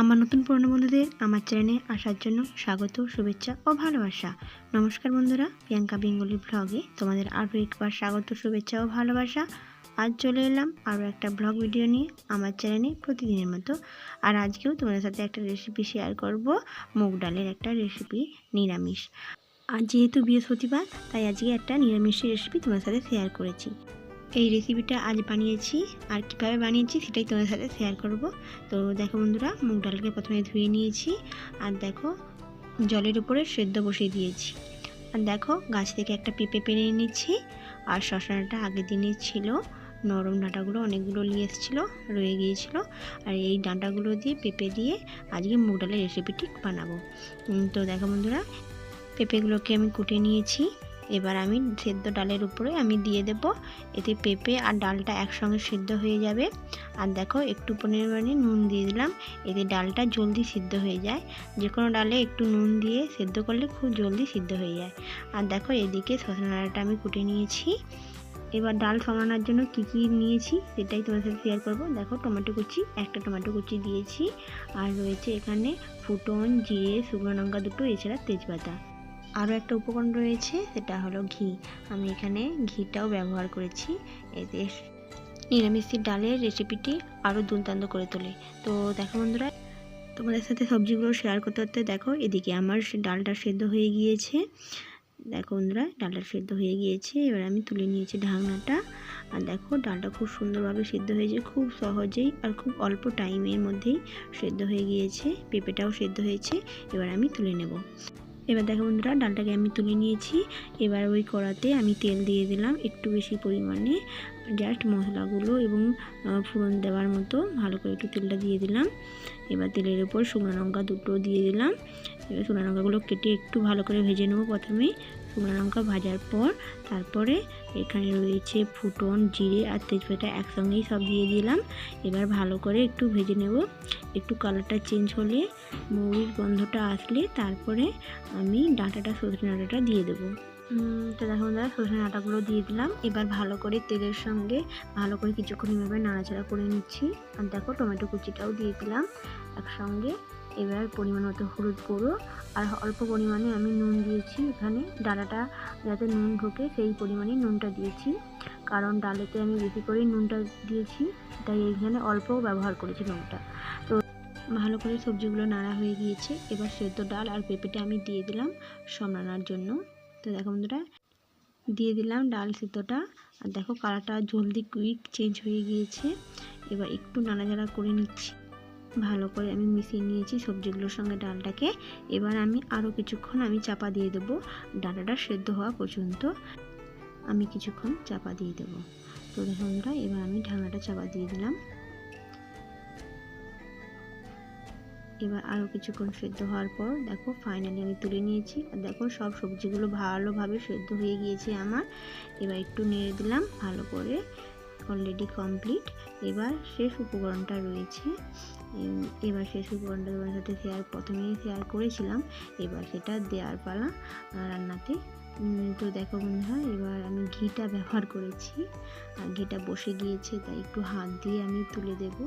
আমার নতুন পুরনো বন্ধুদের আমার চ্যানেলে আসার জন্য স্বাগত, শুভেচ্ছা ও ভালোবাসা। নমস্কার বন্ধুরা, প্রিয়াঙ্কা বেঙ্গলি ব্লগে তোমাদের আরও একবার স্বাগত, শুভেচ্ছা ও ভালোবাসা। আজ চলে এলাম আরও একটা ব্লগ ভিডিও নিয়ে আমার চ্যানেলে প্রতিদিনের মতো। আর আজকেও তোমাদের সাথে একটা রেসিপি শেয়ার করব, মুগ ডালের একটা রেসিপি নিরামিষ। আর যেহেতু বৃহস্পতিবার, তাই আজকে একটা নিরামিষের রেসিপি তোমাদের সাথে শেয়ার করেছি। এই রেসিপিটা আজ বানিয়েছি আর কীভাবে বানিয়েছি সেটাই তোমাদের সাথে শেয়ার করব। তো দেখো বন্ধুরা, মুগ ডালকে প্রথমে ধুয়ে নিয়েছি আর দেখো জলের উপরে সেদ্ধ বসিয়ে দিয়েছি। আর দেখো গাছ থেকে একটা পেঁপে পেরে নিচ্ছি আর শশাটা আগের দিনে ছিল, নরম ডাঁটাগুলো অনেকগুলো নিয়ে এসেছিল, রয়ে গিয়েছিল। আর এই ডাঁটাগুলো দিয়ে পেঁপে দিয়ে আজকে মুগ ডালের রেসিপিটি বানাবো। তো দেখো বন্ধুরা, পেঁপেগুলোকে আমি কুটে নিয়েছি। এবার আমি সেদ্ধ ডালের উপরে আমি দিয়ে দেব। এতে পেঁপে আর ডালটা একসঙ্গে সিদ্ধ হয়ে যাবে। আর দেখো একটু পরিমাণে নুন দিয়ে দিলাম। এতে ডালটা জলদি সিদ্ধ হয়ে যায়। যে কোনো ডালে একটু নুন দিয়ে সেদ্ধ করলে খুব জলদি সিদ্ধ হয়ে যায়। আর দেখো এদিকে সজনা ডালটা আমি কুটে নিয়েছি। এবার ডাল সামলানোর জন্য কী কী নিয়েছি সেটাই তোমার সাথে শেয়ার করব। দেখো টমেটো কুচি, একটা টমেটো কুচি দিয়েছি। আর রয়েছে এখানে ফুটন, জিরে, শুকনো লঙ্কা দুটো, এছাড়া তেজপাতা। আরও একটা উপকরণ রয়েছে, সেটা হলো ঘি। আমি এখানে ঘিটাও ব্যবহার করেছি। এতে নিরামিষের ডালের রেসিপিটি আরও দুর্দান্ত করে তোলে। তো দেখো বন্ধুরা, তোমাদের সাথে সবজিগুলো শেয়ার করতে করতে দেখো, এদিকে আমার ডালটা সেদ্ধ হয়ে গিয়েছে। দেখো বন্ধুরা, ডালটা সেদ্ধ হয়ে গিয়েছে। এবার আমি তুলে নিয়েছি ঢাকনাটা। আর দেখো, ডালটা খুব সুন্দরভাবে সেদ্ধ হয়েছে, খুব সহজেই আর খুব অল্প টাইমের মধ্যেই সেদ্ধ হয়ে গিয়েছে। পেঁপেটাও সেদ্ধ হয়েছে। এবার আমি তুলে নেব। এবার দেখো বন্ধুরা, ডালটাকে আমি তুলে নিয়েছি। এবার ওই কড়াতে আমি তেল দিয়ে দিলাম একটু বেশি পরিমাণে জাস্ট মশলাগুলো এবং ফোড়ন দেওয়ার মতো ভালো করে একটু তেলটা দিয়ে দিলাম। এবার তেলের উপর শুকনো লঙ্কা দুটো দিয়ে দিলাম। এবার শুকনো লঙ্কাগুলো কেটে একটু ভালো করে ভেজে নেব প্রথমে। শুকনো লঙ্কা ভাজার পর তারপরে এখানে রয়েছে ফুটন, জিরে আর তেজপাতা একসঙ্গেই সব দিয়ে দিলাম। এবার ভালো করে একটু ভেজে নেব। একটু কালারটা চেঞ্জ হলে মৌরির গন্ধটা আসলে তারপরে আমি ডাঁটাটা, সজনে ডাঁটাটা দিয়ে দেবো। তো দেখো দাদা সজনে ডাঁটাগুলো দিয়ে দিলাম। এবার ভালো করে তেলের সঙ্গে ভালো করে কিছুক্ষণ এভাবে নাড়াচাড়া করে নিচ্ছি। আর দেখো টমেটো কুচিটাও দিয়ে দিলাম একসঙ্গে। এবার পরিমাণ মতো হলুদ গুঁড়ো আর অল্প পরিমাণে আমি নুন দিয়েছি এখানে। ডালাটা যাতে নুন ঢোকে, সেই পরিমাণে নুনটা দিয়েছি। কারণ ডালেতে আমি বেশি করে নুনটা দিয়েছি, তাই এইখানে অল্প ব্যবহার করেছি নুনটা। তো ভালো করে সবজিগুলো নাড়া হয়ে গিয়েছে। এবার সেদ্ধ ডাল আর পেঁপেটা আমি দিয়ে দিলাম সব রান্নার জন্য। তো দেখো বন্ধুরা, দিয়ে দিলাম ডাল সিদ্ধটা। আর দেখো কালারটা জলদি কুইক চেঞ্জ হয়ে গিয়েছে। এবার একটু নাড়াচাড়া করে নিচ্ছি। ভালো করে আমি মিশিয়ে নিয়েছি সবজিগুলোর সঙ্গে ডালটাকে। এবার আমি আরও কিছুক্ষণ আমি চাপা দিয়ে দেবো। ডাঁটাটা সেদ্ধ হওয়া পর্যন্ত আমি কিছুক্ষণ চাপা দিয়ে দেবো। তো দেখো বন্ধুরা, এবার আমি ঢাকনাটা চাপা দিয়ে দিলাম। এবার আরও কিছুক্ষণ সেদ্ধ হওয়ার পর, দেখো ফাইনালি আমি তুলে নিয়েছি। আর দেখো, সব সবজিগুলো ভালোভাবে সেদ্ধ হয়ে গিয়েছে আমার। এবার একটু নেড়ে দিলাম ভালো করে অলরেডি কমপ্লিট এবার শেষ উপকরণটা রয়েছে। এবার শেষ উপকরণটা তোমার সাথে শেয়ার প্রথমেই শেয়ার করেছিলাম। এবার সেটা দেওয়ার পালা রান্নাতে। তো দেখো বন্ধুরা, এবার আমি ঘিটা ব্যবহার করেছি। আর ঘিটা বসে গিয়েছে, তাই একটু হাত দিয়ে আমি তুলে দেবো।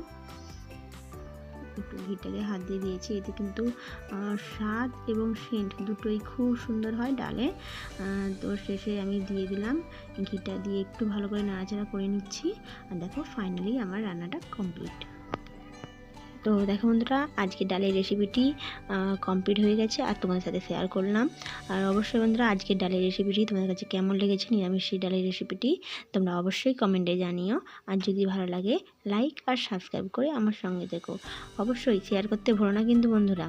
একটু ঘিটাকে হাত দিয়ে দিয়েছি, এতে কিন্তু স্বাদ এবং সেন্ট দুটোই খুব সুন্দর হয় ডালে। তো শেষে আমি দিয়ে দিলাম, ঘিটা দিয়ে একটু ভালো করে নাড়াচাড়া করে নিচ্ছি। আর দেখো ফাইনালি আমার রান্নাটা কমপ্লিট তো দেখো বন্ধুরা আজকে ডালের রেসিপিটি কমপ্লিট হয়ে গেছে আর তোমাদের সাথে শেয়ার করলাম। আর অবশ্যই বন্ধুরা, আজকের ডালের রেসিপিটি তোমাদের কাছে কেমন লেগেছে, নিরামিষ ডালের রেসিপিটি তোমরা অবশ্যই কমেন্টে জানিও। আর যদি ভালো লাগে লাইক আর সাবস্ক্রাইব করে আমার সঙ্গে দেখো অবশ্যই শেয়ার করতে ভুলো না কিন্তু বন্ধুরা।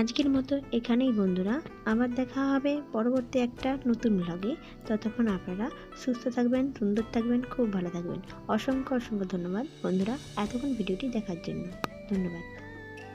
আজকের মতো এখানেই বন্ধুরা, আবার দেখা হবে পরবর্তী একটা নতুন ব্লগে ততক্ষণ আপনারা সুস্থ থাকবেন, সুন্দর থাকবেন, খুব ভালো থাকবেন। অসংখ্য অসংখ্য ধন্যবাদ বন্ধুরা, এতক্ষণ ভিডিওটি দেখার জন্য। ধন্যবাদ।